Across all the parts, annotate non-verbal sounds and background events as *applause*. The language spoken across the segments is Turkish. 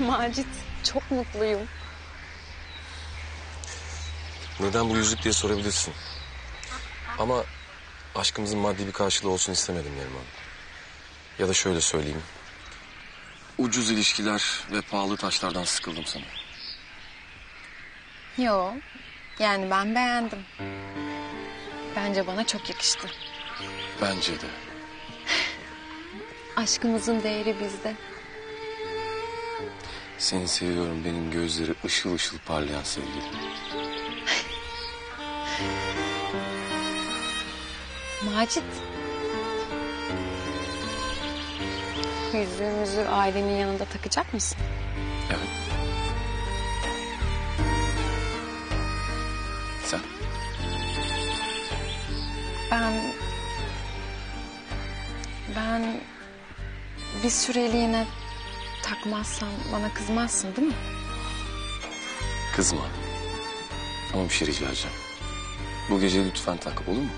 *laughs* Macit çok mutluyum. Neden bu yüzük diye sorabilirsin. Ama aşkımızın maddi bir karşılığı olsun istemedim Neriman. Ya da şöyle söyleyeyim. Ucuz ilişkiler ve pahalı taşlardan sıkıldım sana. Yo yani ben beğendim. Bence bana çok yakıştı. Bence de. *laughs* Aşkımızın değeri bizde. Seni seviyorum benim gözleri ışıl ışıl parlayan sevgilim. Macit. Yüzüğümüzü ailenin yanında takacak mısın? Evet. Sen? Ben... Ben bir süreliğine takmazsam bana kızmazsın değil mi? Kızma. Ama bir şey rica edeceğim. Bu gece lütfen tak olur mu?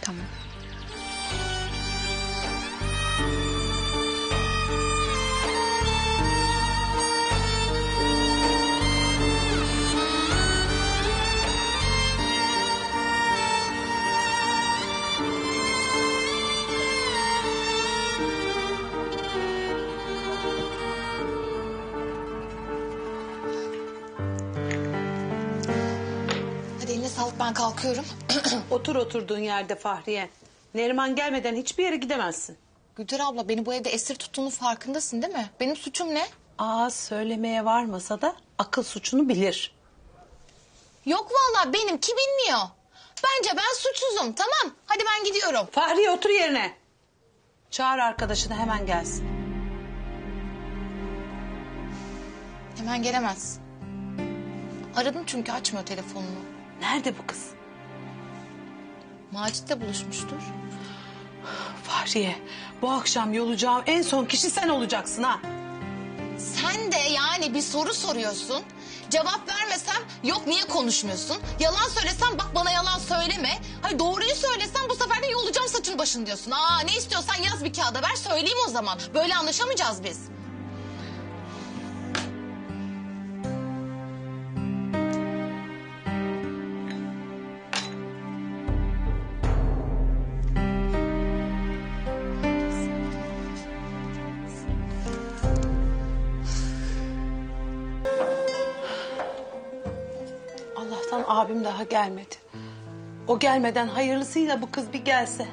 Tamam. Sağlık ben kalkıyorum. *clears throat* Otur oturduğun yerde Fahriye. Neriman gelmeden hiçbir yere gidemezsin. Gülter abla beni bu evde esir tuttuğunun farkındasın değil mi? Benim suçum ne? Aa söylemeye varmasa da akıl suçunu bilir. Yok vallahi benimki bilmiyor. Bence ben suçsuzum tamam. Hadi ben gidiyorum. Fahriye otur yerine. Çağır arkadaşını hemen gelsin. Hemen gelemez. Aradım çünkü açmıyor telefonunu. Nerede bu kız? Macit'le buluşmuştur. Fahriye bu akşam yolacağım en son kişi sen olacaksın ha. Sen de yani bir soru soruyorsun. Cevap vermesem yok niye konuşmuyorsun? Yalan söylesem bak bana yalan söyleme. Hayır doğruyu söylesem bu sefer de yolacağım saçın başın diyorsun. Aa ne istiyorsan yaz bir kağıda ver söyleyeyim o zaman. Böyle anlaşamayacağız biz. Abim daha gelmedi. O gelmeden hayırlısıyla bu kız bir gelse.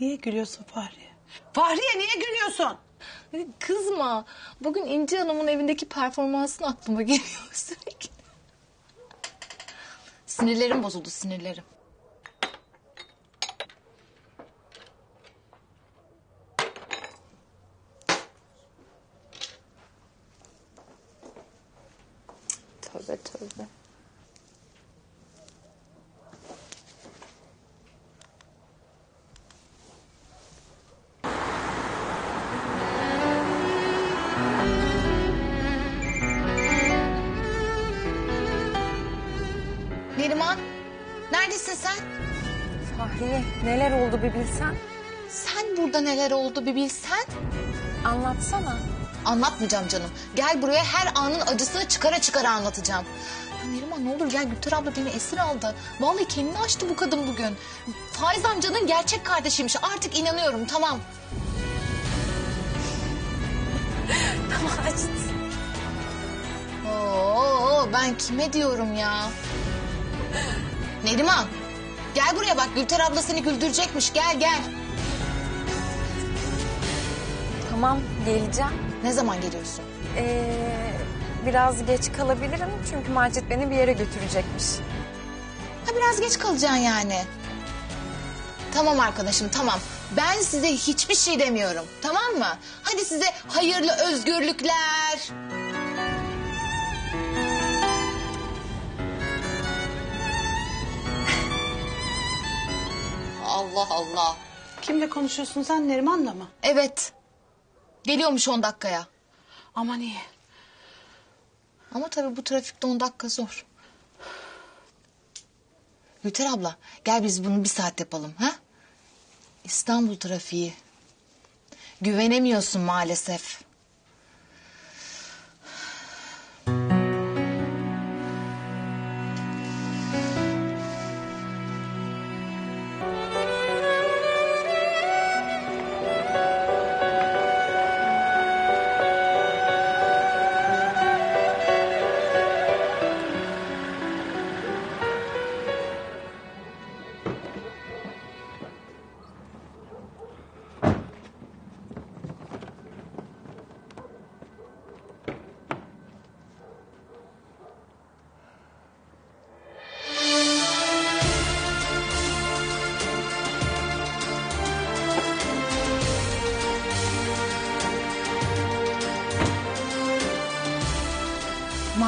Niye gülüyorsun Fahriye? Fahriye niye gülüyorsun? Kızma. Bugün İnci Hanım'ın evindeki performansın aklıma geliyor *laughs* sürekli. Sinirlerim bozuldu sinirlerim. Tövbe tövbe. Neriman, neredesin sen? Fahriye neler oldu bir bilsen. Sen burada neler oldu bir bilsen. Anlatsana. Anlatmayacağım canım. Gel buraya her anın acısını çıkara çıkara anlatacağım. Ya Neriman ne olur gel Gülter abla beni esir aldı. Vallahi kendini açtı bu kadın bugün. Faiz amcanın gerçek kardeşiymiş. Artık inanıyorum tamam. *laughs* Macit. Oo ben kime diyorum ya? Neriman gel buraya bak Gülter abla seni güldürecekmiş. Gel gel. Tamam geleceğim. Ne zaman geliyorsun? Ee, biraz geç kalabilirim çünkü Macit beni bir yere götürecekmiş. Ha biraz geç kalacaksın yani. Tamam arkadaşım tamam. Ben size hiçbir şey demiyorum. Tamam mı? Hadi size hayırlı özgürlükler. Allah Allah. Kimle konuşuyorsun sen Neriman'la mı? Evet. Geliyormuş 10 dakikaya. Aman iyi. Ama tabii bu trafikte 10 dakika zor. Gülter abla gel biz bunu bir saat yapalım ha? İstanbul trafiği. Güvenemiyorsun maalesef.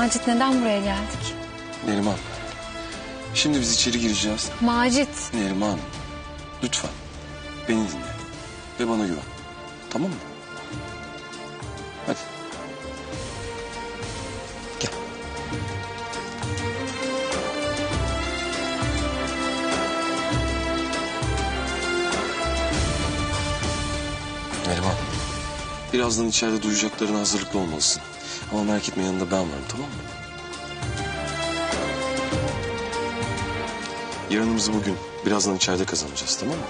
Macit neden buraya geldik? Neriman. Şimdi biz içeri gireceğiz. Macit. Neriman. Lütfen. Beni dinle. Ve bana güven. Tamam mı? Hadi. Gel. Neriman. Birazdan içeride duyacaklarına hazırlıklı olmalısın. Ama merak etme yanında ben varım tamam mı? Yarınımızı bugün birazdan içeride kazanacağız tamam mı?